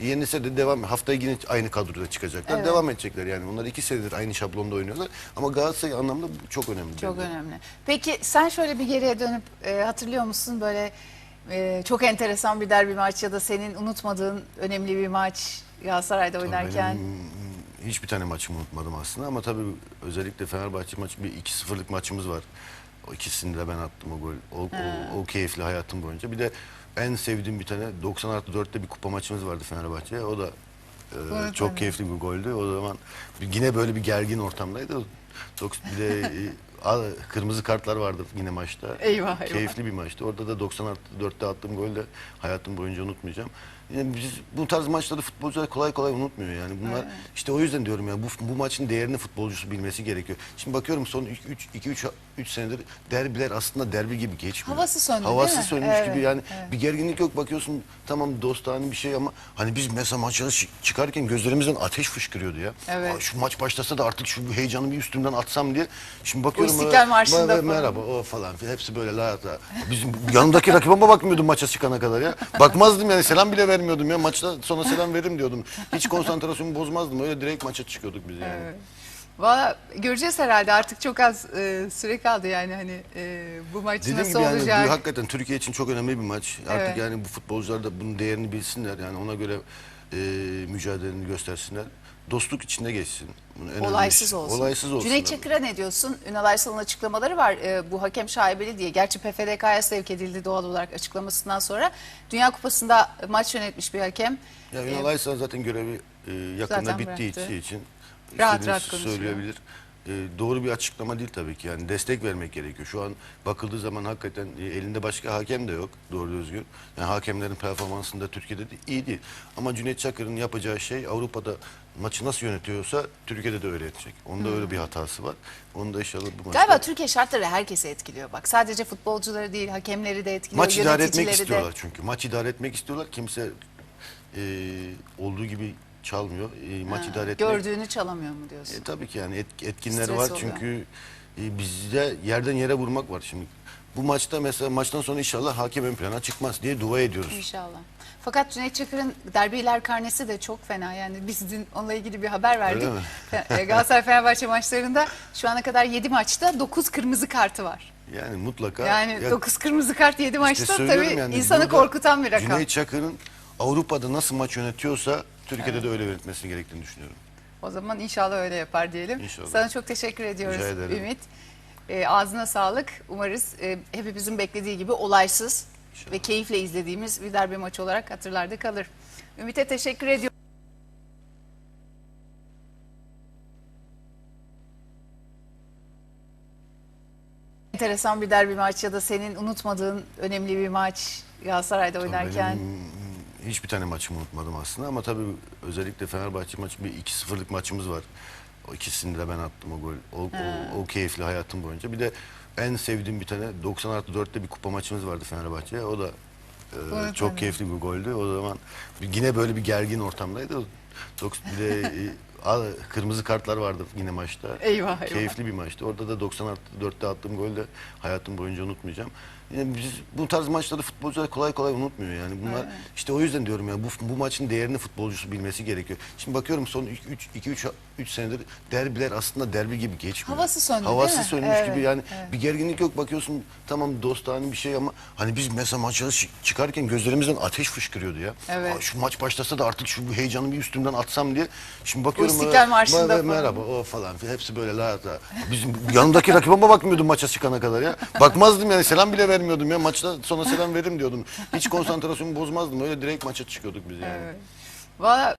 Yenilse de devam haftaya yine aynı kadroda çıkacaklar. Evet. Devam edecekler yani. Onlar iki senedir aynı şablonda oynuyorlar. Ama Galatasaray anlamda bu çok önemli. Çok bence. önemli. Peki sen şöyle bir geriye dönüp e, hatırlıyor musun böyle e, çok enteresan bir derbi maç ya da senin unutmadığın önemli bir maç Galatasaray'da Tabii oynarken? Benim hiçbir tane maçımı unutmadım aslında ama tabii özellikle Fenerbahçe maçı bir 2-0'lık maçımız var. O ikisini de ben attım o gol. O, o, o keyifli hayatım boyunca. Bir de en sevdiğim bir tane 90 artı 4'te bir kupa maçımız vardı Fenerbahçe'ye. O da e, çok keyifli bir goldü. O zaman yine böyle bir gergin ortamdaydı. Dok- Bir de e, al- kırmızı kartlar vardı yine maçta. Eyvah, eyvah. Keyifli bir maçtı. Orada da 90 artı 4'te attığım golü de hayatım boyunca unutmayacağım. Yani biz bu tarz maçları futbolcular kolay kolay unutmuyor yani. Bunlar işte o yüzden diyorum ya bu bu maçın değerini futbolcusu bilmesi gerekiyor. Şimdi bakıyorum son 3 2 3 3 senedir derbiler aslında derbi gibi geçmiyor. Havası söndü, Havası değil mi? sönmüş Evet, gibi yani evet. bir gerginlik yok bakıyorsun tamam dostane bir şey ama hani biz mesela maça çı- çıkarken gözlerimizden ateş fışkırıyordu ya. Evet. Aa, şu maç başlasa da artık şu heyecanı bir üstümden atsam diye. Şimdi bakıyorum. İstiklal "Aa, Marşı'nda mer- falan." Merhaba o falan. Hepsi böyle la la. Bizim yanımdaki rakibime bakmıyordum maça çıkana kadar ya. Bakmazdım yani selam bile vermiyordum ya. Maçta sonra selam veririm diyordum. Hiç konsantrasyonumu bozmazdım. Öyle direkt maça çıkıyorduk biz yani. Evet. Valla göreceğiz herhalde artık çok az e, süre kaldı yani hani e, bu maç Dediğim nasıl gibi yani olacak? bu hakikaten Türkiye için çok önemli bir maç. Artık Evet. yani bu futbolcular da bunun değerini bilsinler. Yani ona göre e, mücadeleni göstersinler. Dostluk içinde geçsin. Bunun en Olaysız şey. olsun. Olaysız olsun. Cüneyt. Çakır'a ne diyorsun? Ünal Aysal'ın açıklamaları var. Ee, bu hakem şaibeli diye. Gerçi PFDK'ya sevk edildi doğal olarak açıklamasından sonra. Dünya Kupası'nda maç yönetmiş bir hakem. Ya Ee, Ünal Aysal zaten görevi e, yakında Zaten bittiği bıraktı. için Rahat istediğini rahat konuşuyor. söyleyebilir. E, doğru bir açıklama değil tabii ki. Yani destek vermek gerekiyor. Şu an bakıldığı zaman hakikaten e, elinde başka hakem de yok doğru düzgün. Yani hakemlerin performansında Türkiye'de de iyi değil. Ama Cüneyt Çakır'ın yapacağı şey Avrupa'da maçı nasıl yönetiyorsa Türkiye'de de öyle edecek. Onda öyle bir hatası var. Onu da inşallah bu maçta... Galiba Türkiye şartları herkesi etkiliyor. Bak sadece futbolcuları değil hakemleri de etkiliyor. Maç idare etmek de. istiyorlar çünkü. Maç idare etmek istiyorlar. Kimse e, olduğu gibi çalmıyor. E, maç Ha, idare etmek... Gördüğünü çalamıyor mu diyorsun? E, tabii ki yani et- etkinler Stres var oluyor. çünkü e, bizde yerden yere vurmak var şimdi. Bu maçta mesela maçtan sonra inşallah hakem ön plana çıkmaz diye dua ediyoruz. İnşallah. Fakat Cüneyt Çakır'ın derbiler karnesi de çok fena. Yani biz dün onunla ilgili bir haber verdik. Öyle mi? Fe- e, Galatasaray Fenerbahçe maçlarında şu ana kadar 7 maçta 9 kırmızı kartı var. Yani mutlaka Yani ya 9 kırmızı kart 7 işte maçta söylüyorum tabii yani insanı burada korkutan bir rakam. Cüneyt Çakır'ın Avrupa'da nasıl maç yönetiyorsa Türkiye'de de öyle yönetmesi gerektiğini düşünüyorum. O zaman inşallah öyle yapar diyelim. İnşallah. Sana çok teşekkür ediyoruz Rica ederim. Ümit. E, ağzına sağlık. Umarız e, hepimizin beklediği gibi olaysız İnşallah. ve keyifle izlediğimiz bir derbi maçı olarak hatırlarda kalır. Ümit'e teşekkür ediyorum. Enteresan bir derbi maç ya da senin unutmadığın önemli bir maç Galatasaray'da oynarken. Benim hiçbir tane maçımı unutmadım aslında ama tabii özellikle Fenerbahçe maçı bir 2-0'lık maçımız var. O ikisini de ben attım o gol. O, o, o keyifli hayatım boyunca. Bir de en sevdiğim bir tane 90 artı 4'te bir kupa maçımız vardı Fenerbahçe'ye. O da e, çok keyifli bir goldü. O zaman yine böyle bir gergin ortamdaydı. Dok- Bir de e, kırmızı kartlar vardı yine maçta. Eyvah, eyvah. Keyifli bir maçtı. Orada da 90 artı 4'te attığım golü de hayatım boyunca unutmayacağım. Yani biz bu tarz maçları futbolcular kolay kolay unutmuyor yani. Bunlar işte o yüzden diyorum ya bu bu maçın değerini futbolcusu bilmesi gerekiyor. Şimdi bakıyorum son 3 2 3 3 senedir derbiler aslında derbi gibi geçmiyor. Havası söndü, Havası değil mi? sönmüş Evet, gibi yani evet. bir gerginlik yok bakıyorsun tamam dostane bir şey ama hani biz mesela maça çı- çıkarken gözlerimizden ateş fışkırıyordu ya. Evet. Aa, şu maç başlasa da artık şu heyecanı bir üstümden atsam diye. Şimdi bakıyorum İstiklal "Aa, Marşı'nda mer- falan." merhaba o falan hepsi böyle la la. Bizim yanımdaki rakibime bakmıyordum maça çıkana kadar ya. Bakmazdım yani selam bile vermiyordum ya. Maçta sonra selam veririm diyordum. Hiç konsantrasyonumu bozmazdım. Öyle direkt maça çıkıyorduk biz yani. Evet. Valla